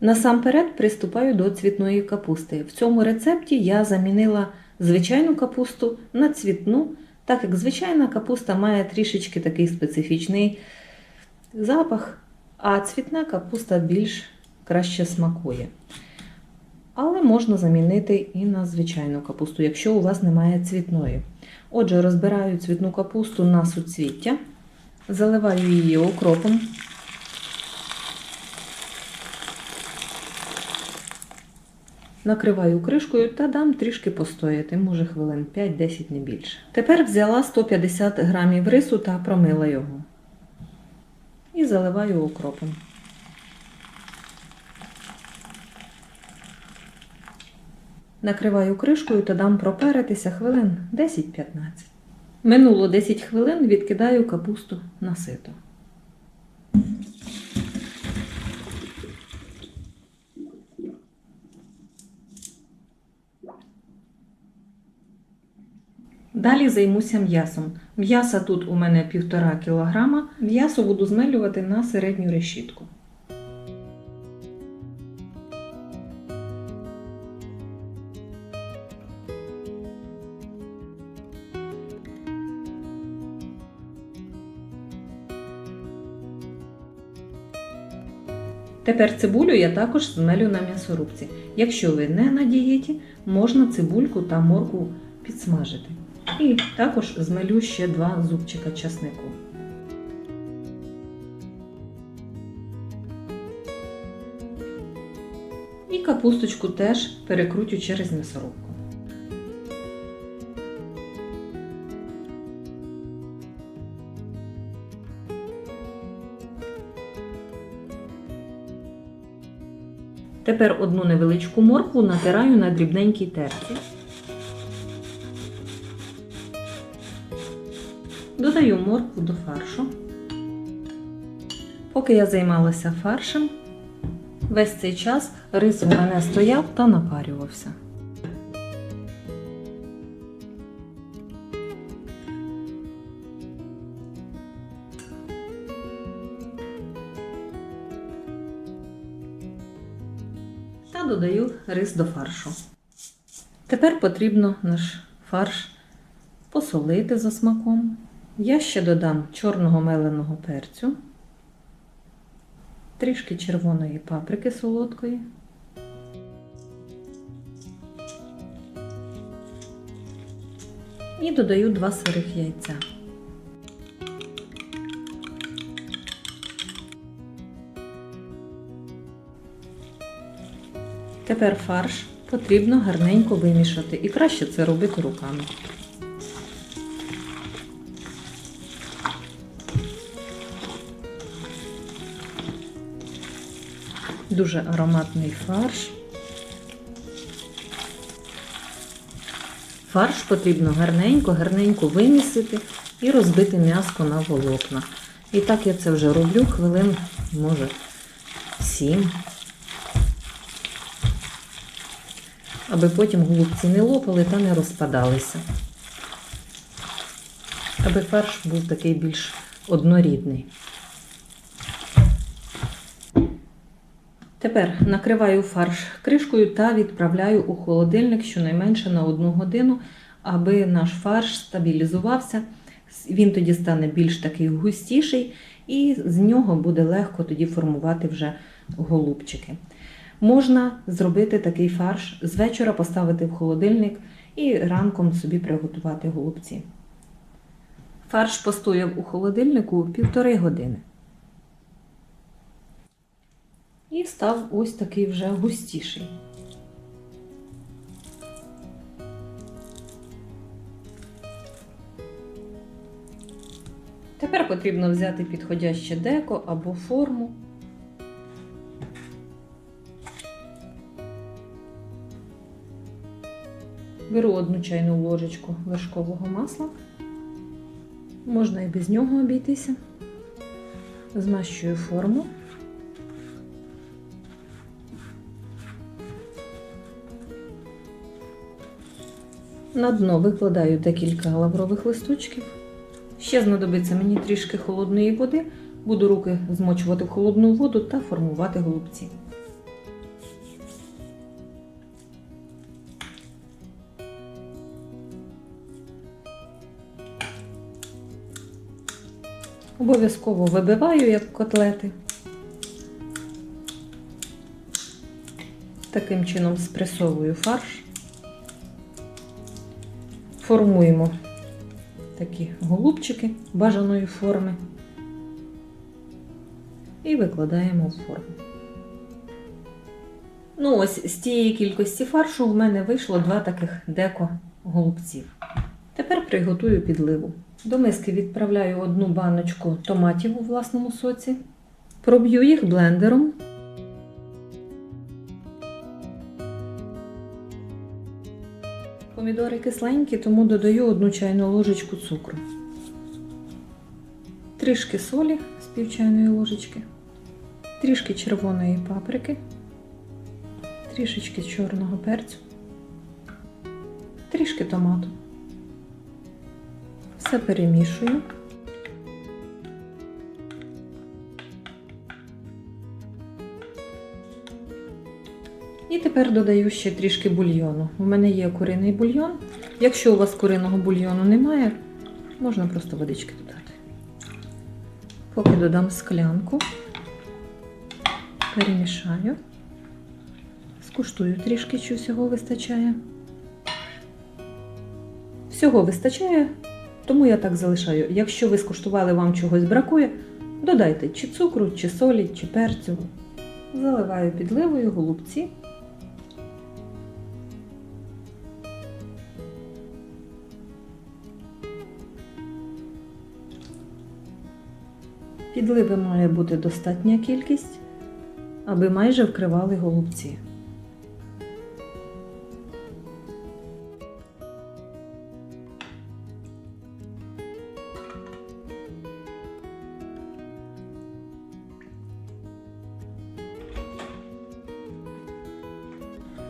Насамперед приступаю до цвітної капусти. В цьому рецепті я замінила звичайну капусту на цвітну, так як звичайна капуста має трішечки такий специфічний запах, а цвітна капуста більш краще смакує. Але можна замінити і на звичайну капусту, якщо у вас немає цвітної. Отже, розбираю цвітну капусту на суцвіття, заливаю її окропом. Накриваю кришкою та дам трішки постояти, може хвилин 5-10 не більше. Тепер взяла 150 грамів рису та промила його. І заливаю окропом. Накриваю кришкою та дам проперитися хвилин 10-15. Минуло 10 хвилин, відкидаю капусту на сито. Далі займуся м'ясом. М'яса тут у мене 1,5 кг. М'ясо буду змелювати на середню решітку. Тепер цибулю я також змелю на м'ясорубці. Якщо ви не на дієті, можна цибульку та моркву підсмажити. І також змелю ще два зубчика часнику. І капусточку теж перекрутю через м'ясорубку. Тепер одну невеличку моркву натираю на дрібненькій терці. Додаю моркву до фаршу. Поки я займалася фаршем, весь цей час рис у мене стояв та напарювався. Та додаю рис до фаршу. Тепер потрібно наш фарш посолити за смаком. Я ще додам чорного меленого перцю, трішки червоної паприки солодкої. І додаю два сирих яйця. Тепер фарш потрібно гарненько вимішати і краще це робити руками. Дуже ароматний фарш. Фарш потрібно гарненько, гарненько вимісити і розбити м'яско на волокна. І так я це вже роблю хвилин, може, 7. Аби потім голубці не лопали та не розпадалися. Аби фарш був такий більш однорідний. Тепер накриваю фарш кришкою та відправляю у холодильник щонайменше на 1 годину, аби наш фарш стабілізувався. Він тоді стане більш такий густіший, і з нього буде легко тоді формувати вже голубчики. Можна зробити такий фарш з вечора, поставити в холодильник і ранком собі приготувати голубці. Фарш постояв у холодильнику півтори години. І став ось такий вже густіший. Тепер потрібно взяти підходяще деко або форму. Беру одну чайну ложечку вершкового масла. Можна і без нього обійтися. Змащую форму. На дно викладаю декілька лаврових листочків. Ще знадобиться мені трішки холодної води. Буду руки змочувати в холодну воду та формувати голубці. Обов'язково вибиваю як котлети. Таким чином спресовую фарш. Формуємо такі голубчики бажаної форми і викладаємо в форму. Ну, ось з тієї кількості фаршу в мене вийшло два таких деко голубців. Тепер приготую підливу. До миски відправляю одну баночку томатів у власному соці. Проб'ю їх блендером. Помідори кисленькі, тому додаю одну чайну ложечку цукру. Трішки солі з пів чайної ложечки, трішки червоної паприки, трішечки чорного перцю, трішки томату. Все перемішую. І тепер додаю ще трішки бульйону. У мене є куриний бульйон. Якщо у вас куриного бульйону немає, можна просто водички додати. Поки додам склянку, перемішаю, скуштую трішки, чи всього вистачає. Всього вистачає, тому я так залишаю. Якщо ви скуштували, вам чогось бракує, додайте чи цукру, чи солі, чи перцю. Заливаю підливою голубці. Підливи має бути достатня кількість, аби майже вкривали голубці.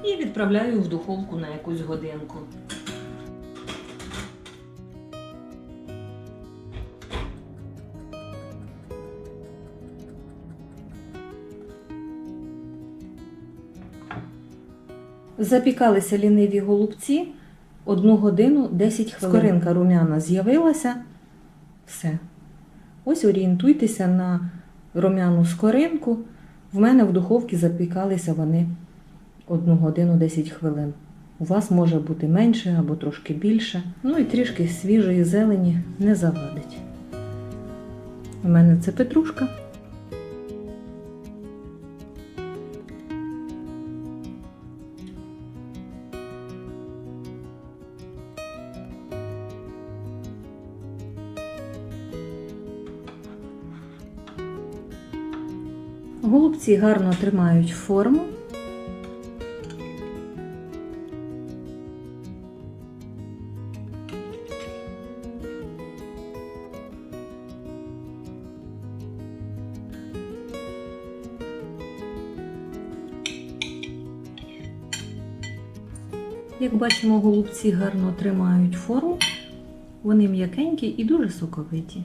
І відправляю в духовку на якусь годинку. Запікалися ліниві голубці 1 годину 10 хвилин. Скоринка рум'яна з'явилася. Все. Ось орієнтуйтеся на рум'яну скоринку. В мене в духовці запікалися вони 1 годину 10 хвилин. У вас може бути менше або трошки більше. Ну і трішки свіжої зелені не завадить. У мене це петрушка. Голубці гарно тримають форму. Як бачимо, голубці гарно тримають форму. Вони м'якенькі і дуже соковиті.